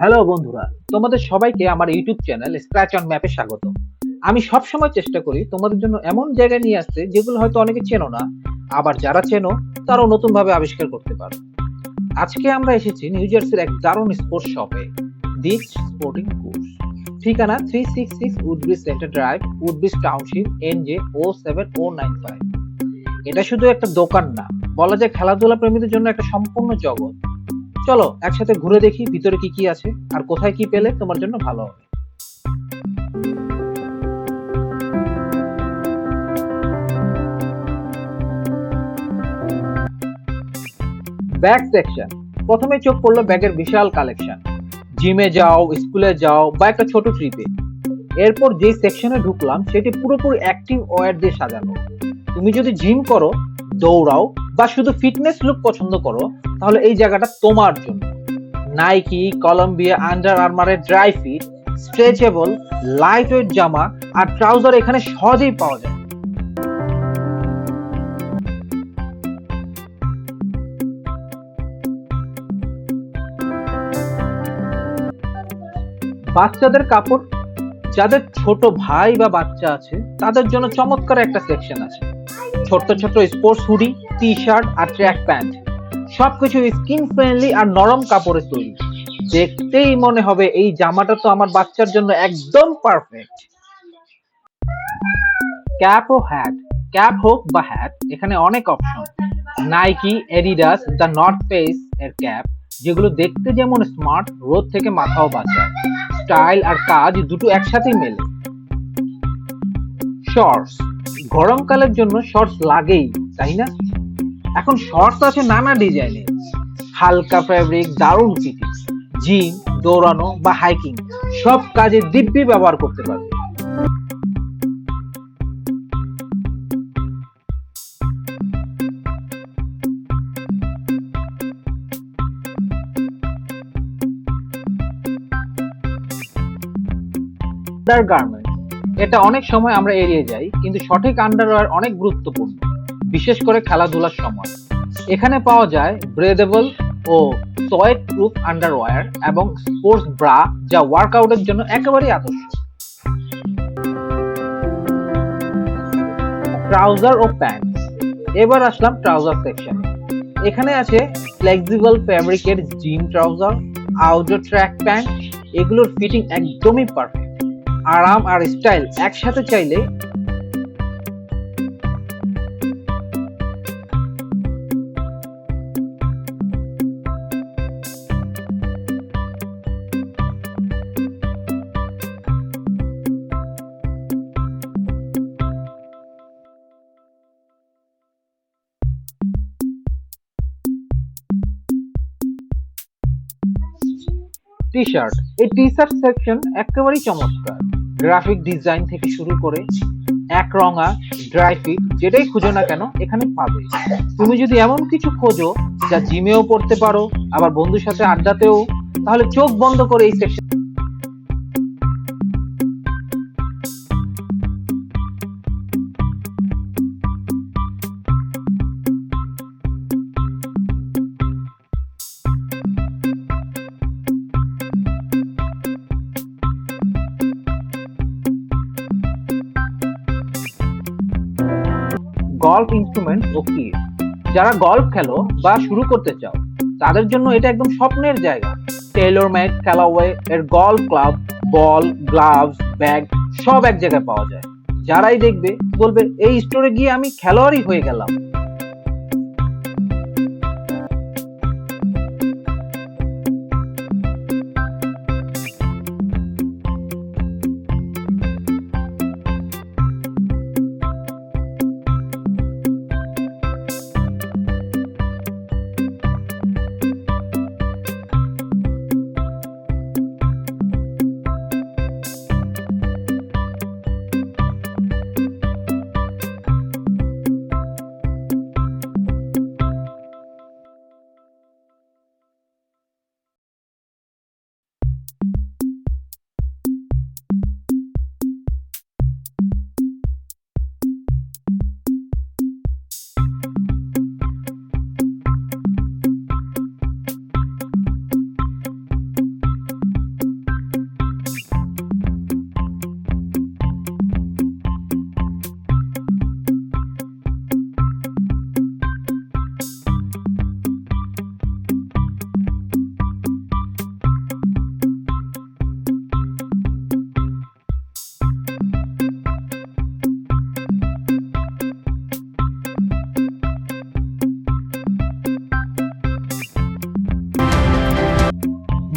Hello বন্ধুরা, তোমাদের সবাইকে আমার ইউটিউব চ্যানেল স্ক্র্যাচ অন ম্যাপে স্বাগত আমি সব সময় চেষ্টা করি তোমাদের জন্য এমন জায়গায় নিয়ে আসতে যেগুলো হয়তো অনেকে চেনো না, আবার যারা চেনো, তারাও নতুন ভাবে আবিষ্কার করতে পারো। আজকে আমরা এসেছি নিউ জার্সির এক দারুণ স্পোর্টস শপে দিস স্পোর্টিং কোর্স ঠিকানা three six six Woodbridge Center Drive Woodbridge Township N J O seven O nine five এটা শুধু একটা দোকান না, বলা যায় খেলাধুলা প্রেমীদের জন্য একটা সম্পূর্ণ জগৎ। চলো, একসাথে ঘুরে দেখি ভিতরে কি কি আছে আর কোথায় কি পেলে তোমার জন্য ভালো হবে। ব্যাগ সেকশন প্রথমে চোখ পড়ল ব্যাগের বিশাল কালেকশন জিমে যাও স্কুলে যাও বা একটা ছোট ট্রিপে এরপর যে সেকশনে ঢুকলাম, সেটি পুরোপুরি অ্যাক্টিভ ওয়্যার দিয়ে সাজানো। তুমি যদি জিম করো, দৌড়াও বা শুধু ফিটনেস লুক পছন্দ করো, তাহলে এই জায়গাটা তোমার জন্য। Nike Columbia under আর্মারের dry fit stretchable light weight জামা আর ট্রাউজার এখানে সহজেই পাওয়া যায়। বাচ্চাদের কাপড়, যাদের ছোট ভাই বা বাচ্চা আছে, তাদের জন্য চমৎকার একটা সেকশন আছে। ছোট্ট ছোট্ট স্পোর্টস হুডি টি শার্ট আর ট্র্যাক প্যান্ট সবকিছু স্কিন ফ্রেন্ডলি আর নরম কাপড়ের তৈরি। দেখতেই মনে হবে এই জামাটা তো আমার বাচ্চার জন্য একদম পারফেক্ট ক্যাপ ও হ্যাট ক্যাপ হোক বা হ্যাট এখানে অনেক option Nike Adidas the North Face এর ক্যাপ যেগুলো দেখতে যেমন স্মার্ট রোদ থেকে মাথাও বাঁচায় স্টাইল আর কাজ দুটো একসাথেই মেলে। শর্টস গরমকালের জন্য শর্টস লাগেই, তাই না? এখন শর্টস আছে নানা ডিজাইনে হালকা ফ্যাব্রিক দারুণ ফিটিং জিম দৌড়ানো বা হাইকিং সব কাজে দিব্যি ব্যবহার করতে পারবে। আন্ডারগার্মেন্ট এটা অনেক সময় আমরা এড়িয়ে যাই, কিন্তু সঠিক আন্ডারওয়্যার অনেক গুরুত্বপূর্ণ, বিশেষ করে খেলাধুলার সময়। এখানে পাওয়া যায় ব্রেদেবল ও সোয়েট প্রুফ আন্ডারওয়্যার এবং স্পোর্টস ব্রা যা ওয়ার্কআউটের জন্য একেবারেই আদর্শ। ট্রাউজার ও প্যান্ট এবার আসলাম ট্রাউজার সেকশনে এখানে আছে ফ্লেক্সিবল ফ্যাব্রিকের gym trouser outdoor track pant এগুলোর ফিটিং একদমই পারফেক্ট আরাম আর স্টাইল একসাথে চাইলে টি শার্ট এই টি শার্ট সেকশন একেবারেই চমৎকার। গ্রাফিক ডিজাইন থেকে শুরু করে এক রঙা ড্রাই ফিট যেটাই খুঁজো না কেন, এখানে পাবে। তুমি যদি এমন কিছু খোঁজো যা জিমেও পড়তে পারো, আবার বন্ধুর সাথে আড্ডাতেও, তাহলে চোখ বন্ধ করে এই সেকশন গল্ফ ইনস্ট্রুমেন্ট ও কি যারা গল্ফ খেলো বা শুরু করতে চাও, তাদের জন্য এটা একদম স্বপ্নের জায়গা। টেলর মেড ক্যালাওয়ে এর golf club ball gloves bag সব এক জায়গায় পাওয়া যায়। যারাই দেখবে, বলবে, এই স্টোরে গিয়ে আমি খেলোয়াড়ই হয়ে গেলাম।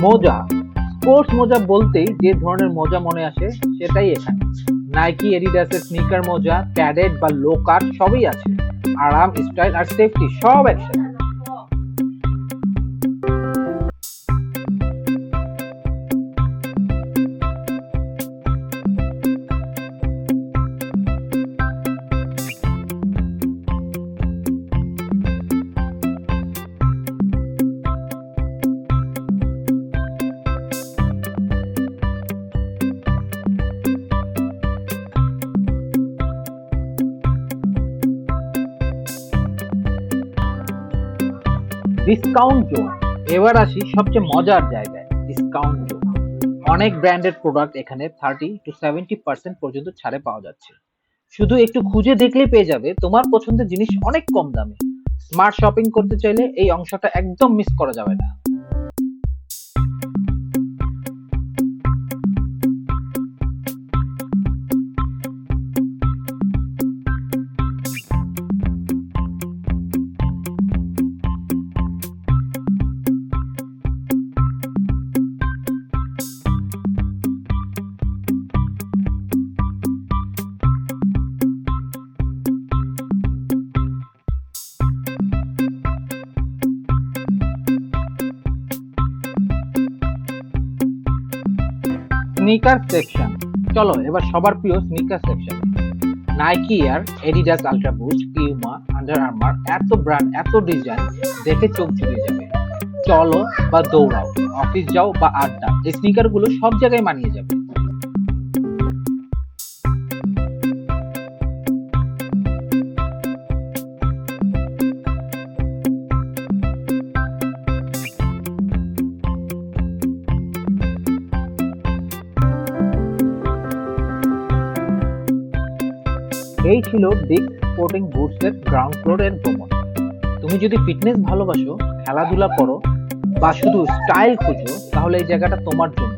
মোজা। স্পোর্টস মোজা বলতেই যে ধরনের মোজা মনে আসে, সেটাই এখানে। নাইকি এডিডাসের স্নিকার মোজা প্যাডেড বা লো কাট সবই আছে। আরাম স্টাইল আর সেফটি সব একসাথে। ডিসকাউন্ট জোন এবার আসি সবচেয়ে মজার জায়গায় ডিসকাউন্ট জোন অনেক ব্র্যান্ডের প্রোডাক্ট এখানে থার্টি টু সেভেন্টি পার্সেন্ট পর্যন্ত ছাড়ে পাওয়া যাচ্ছে। শুধু একটু খুঁজে দেখলেই পেয়ে যাবে, তোমার পছন্দের জিনিস অনেক কম দামে। স্মার্ট শপিং করতে চাইলে এই অংশটা একদম মিস করা যাবে না। স্নিকার সেকশন চলো, এবার সবার প্রিয় স্নিকার সেকশন নাইকি আর Adidas ultra boost Puma Under Armour এত ব্র্যান্ড এত ডিজাইন দেখে চোখ জুড়ে যাবে। চলো বা দৌড়াও। অফিস যাও বা আড্ডা, এই স্নিকারগুলো সব জায়গায় মানিয়ে যাবে। এই ছিল বিগ স্পোর্টিং বুটস এর গ্রাউন্ড ফ্লোর এর ভ্রমণ তুমি যদি ফিটনেস ভালোবাসো, খেলাধুলা করো বা শুধু স্টাইল খুঁজো, তাহলে এই জায়গাটা তোমার জন্য।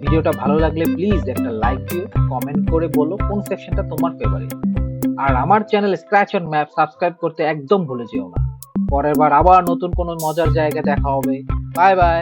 ভিডিওটা ভালো লাগলে প্লিজ একটা লাইক দিও কমেন্ট করে বলো কোন সেকশনটা তোমার ফেভারিট আর আমার channel Scratch On Map subscribe করতে একদম ভুলে যেও না। পরের বার আবার নতুন কোনো মজার জায়গা দেখা হবে। Bye bye